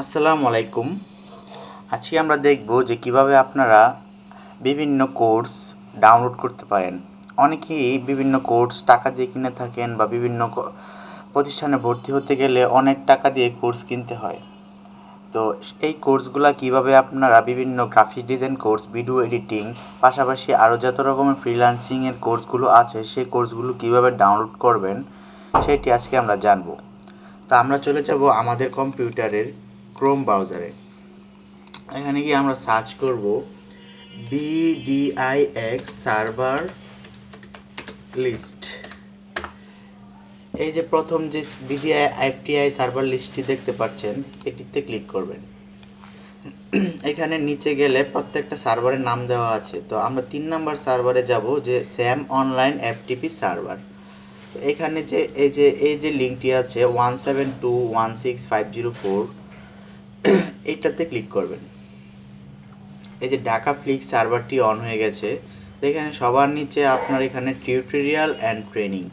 আসসালামু আলাইকুম। আজকে আমরা দেখব যে কীভাবে আপনারা বিভিন্ন কোর্স ডাউনলোড করতে পারেন। অনেকেই বিভিন্ন কোর্স টাকা দিয়ে কিনে থাকেন বা বিভিন্ন প্রতিষ্ঠানে ভর্তি হতে গেলে অনেক টাকা দিয়ে কোর্স কিনতে হয়। তো এই কোর্সগুলো কীভাবে আপনারা বিভিন্ন graphic design course, video editing, পাশাপাশি আরও যত রকমের ফ্রিল্যান্সিংয়ের কোর্সগুলো আছে সেই কোর্সগুলো কীভাবে ডাউনলোড করবেন, সেটি আজকে আমরা জানব। তা আমরা চলে যাব আমাদের কম্পিউটারের ক্রোম ব্রাউজারে। এখানে গিয়ে আমরা সার্চ করব বিডিআইএক্স সার্ভার লিস্ট। এই যে প্রথম যে বিডিআই এফটিআই সার্ভার লিস্টটি দেখতে পাচ্ছেন, এটিতে ক্লিক করবেন। এখানে নিচে গেলে প্রত্যেকটা সার্ভারের নাম দেওয়া আছে। তো আমরা তিন নাম্বার সার্ভারে যাব যে স্যাম অনলাইন এফটিপি সার্ভার। এখানে যে এই যে এই যে লিঙ্কটি আছে one seven two one six five zero four এইটাতে ক্লিক করবেন। এই যে ঢাকা ফ্লিক্স সার্ভারটি অন হয়ে গেছে তো এখানে সবার নিচে আপনার এখানে টিউটোরিয়াল অ্যান্ড ট্রেনিং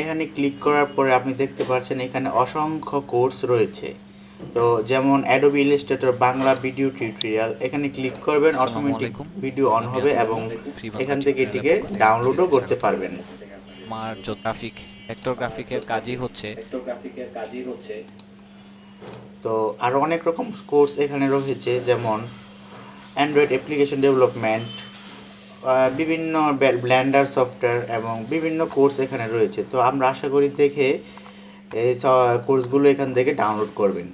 এখানে ক্লিক করার পরে আপনি দেখতে পাচ্ছেন এখানে অসংখ্য কোর্স রয়েছে। তো যেমন Adobe Illustrator Bangla video tutorial এখানে ক্লিক করবেন অটোমেটিক ভিডিও অন হবে এবং এখান থেকে এটিকে ডাউনলোডও করতে পারবেন। আমার যে গ্রাফিক ভেক্টর গ্রাফিকের কাজই হচ্ছে ভেক্টর গ্রাফিকের কাজই হচ্ছে। তো আরও অনেক রকম কোর্স এখানে রয়েছে, যেমন অ্যান্ড্রয়েড অ্যাপ্লিকেশন ডেভেলপমেন্ট বিভিন্ন ব্ল্যান্ডার সফটওয়্যার এবং বিভিন্ন কোর্স এখানে রয়েছে। তো আমরা আশা করি দেখে এই কোর্সগুলো এখান থেকে ডাউনলোড করবেন।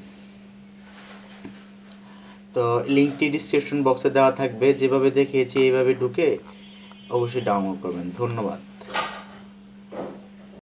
তো লিঙ্কটি ডিসক্রিপশন বক্সে দেওয়া থাকবে। যেভাবে দেখিয়েছি, এইভাবে ঢুকে অবশ্যই ডাউনলোড করবেন। ধন্যবাদ।